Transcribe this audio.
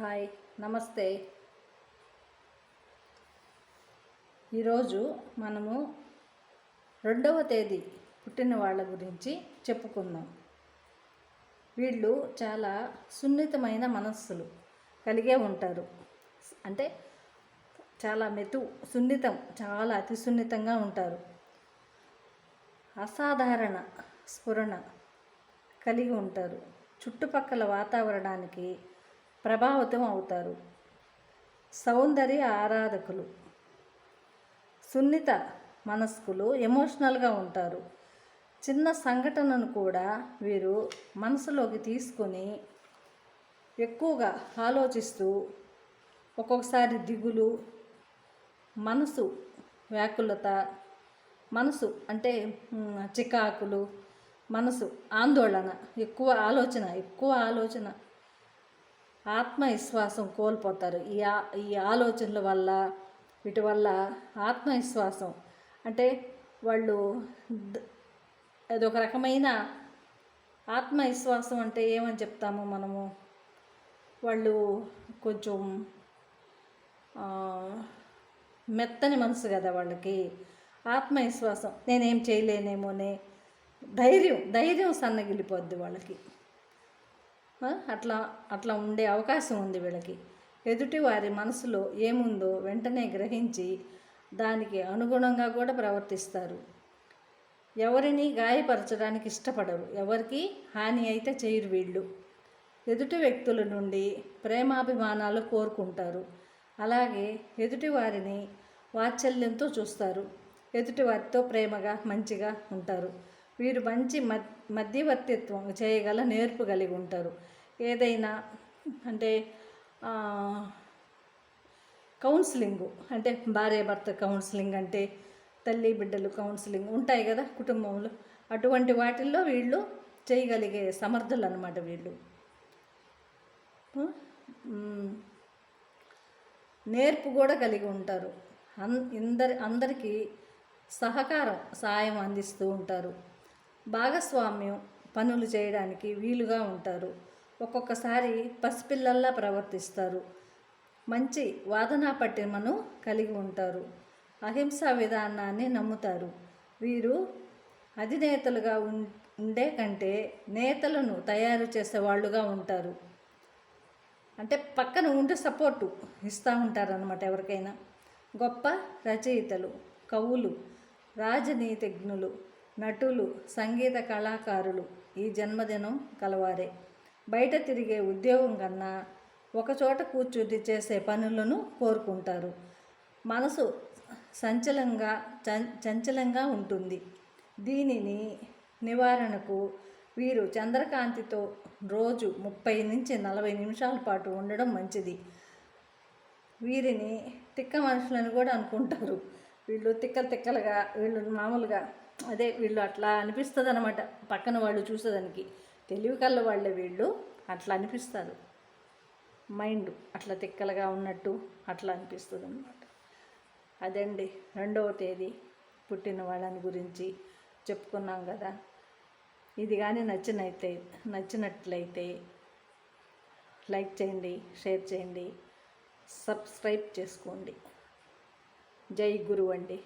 Hi నమస్తే. ఈరోజు మనము రెండవ తేదీ పుట్టిన వాళ్ళ గురించి చెప్పుకుందాం. వీళ్ళు చాలా సున్నితమైన మనస్సులు కలిగే ఉంటారు. అంటే చాలా మెతు సున్నితం చాలా అతి సున్నితంగా ఉంటారు. అసాధారణ స్ఫురణ కలిగి ఉంటారు. చుట్టుపక్కల వాతావరణానికి ప్రభావితం అవుతారు. సౌందర్య ఆరాధకులు. సున్నిత మనస్కులు ఎమోషనల్గా ఉంటారు. చిన్న సంఘటనను కూడా వీరు మనసులోకి తీసుకొని ఎక్కువగా ఆలోచిస్తూ ఒక్కొక్కసారి దిగులు మనసు వ్యాకులత మనసు అంటే చికాకులు మనసు ఆందోళన ఎక్కువ ఆలోచన ఎక్కువ ఆలోచన. ఆత్మవిశ్వాసం కోల్పోతారు. ఈ ఆ ఈ ఆలోచనల వల్ల వీటి వల్ల ఆత్మవిశ్వాసం. అంటే వాళ్ళు అదొక రకమైన ఆత్మవిశ్వాసం అంటే ఏమని చెప్తాము మనము? వాళ్ళు కొంచెం మెత్తని మనసు కదా వాళ్ళకి. ఆత్మవిశ్వాసం. నేనేం చేయలేనేమోనే. ధైర్యం ధైర్యం సన్నగిలిపోద్ది వాళ్ళకి. అట్లా అట్లా ఉండే అవకాశం ఉంది వీళ్ళకి. ఎదుటి వారి మనసులో ఏముందో వెంటనే గ్రహించి దానికి అనుగుణంగా కూడా ప్రవర్తిస్తారు. ఎవరిని గాయపరచడానికి ఇష్టపడరు. ఎవరికి హాని అయితే చేయరు వీళ్ళు. ఎదుటి వ్యక్తుల నుండి ప్రేమాభిమానాలు కోరుకుంటారు. అలాగే ఎదుటి వారిని వాత్సల్యంతో చూస్తారు. ఎదుటి వారితో ప్రేమగా మంచిగా ఉంటారు. వీరు మంచి మధ్యవర్తిత్వం చేయగల నేర్పు కలిగి ఉంటారు. ఏదైనా అంటే కౌన్సిలింగ్ కౌన్సిలింగు అంటే భార్య భర్త కౌన్సిలింగ్ అంటే తల్లి బిడ్డలు కౌన్సిలింగ్ ఉంటాయి కదా కుటుంబంలో. అటువంటి వాటిల్లో వీళ్ళు చేయగలిగే సమర్థులు అనమాట వీళ్ళు నేర్పు కూడా కలిగి ఉంటారు. అందరి ఇందరి అందరికీ సహకారం సాయం అందిస్తూ ఉంటారు. భాగస్వామ్యం పనులు చేయడానికి వీలుగా ఉంటారు. ఒక్కొక్కసారి పసిపిల్లల్లా ప్రవర్తిస్తారు. మంచి వాదనా పట్టిమను కలిగి ఉంటారు. అహింసా విధానాన్ని నమ్ముతారు. వీరు అధినేతలుగా ఉం- ఉండే కంటే నేతలను తయారు చేసేవాళ్ళుగా ఉంటారు. అంటే పక్కన ఉండి సపోర్టు ఇస్తూ ఉంటారనమాట ఎవరికైనా. గొప్ప రచయితలు కవులు రాజనీతిజ్ఞులు నటులు సంగీత కళాకారులు ఈ జన్మదినం కలవారే. బయట తిరిగే ఉద్యోగం కన్నా ఒకచోట కూర్చుని చేసే పనులను కోరుకుంటారు. మనసు సంచలంగా చంచలంగా ఉంటుంది. దీనిని నివారణకు వీరు చంద్రకాంతితో రోజు ముప్పై నుంచి నలభై నిమిషాల పాటు ఉండడం మంచిది. వీరిని తిక్క మనుషులని కూడా అనుకుంటారు. వీళ్ళు తిక్కలు తిక్కలుగా వీళ్ళు మామూలుగా అదే వీళ్ళు అట్లా అనిపిస్తుంది అనమాట పక్కన వాళ్ళు చూసేదానికి. తెలివి కళ్ళ వాళ్ళే వీళ్ళు అట్లా అనిపిస్తారు. మైండ్ అట్లా తిక్కలుగా ఉన్నట్టు అట్లా అనిపిస్తుంది అనమాట అదండి రెండవ తేదీ పుట్టిన వాళ్ళని గురించి చెప్పుకున్నాం కదా. ఇది కానీ నచ్చినైతే నచ్చినట్లయితే లైక్ చేయండి షేర్ చేయండి సబ్స్క్రైబ్ చేసుకోండి. జై గురువు అండి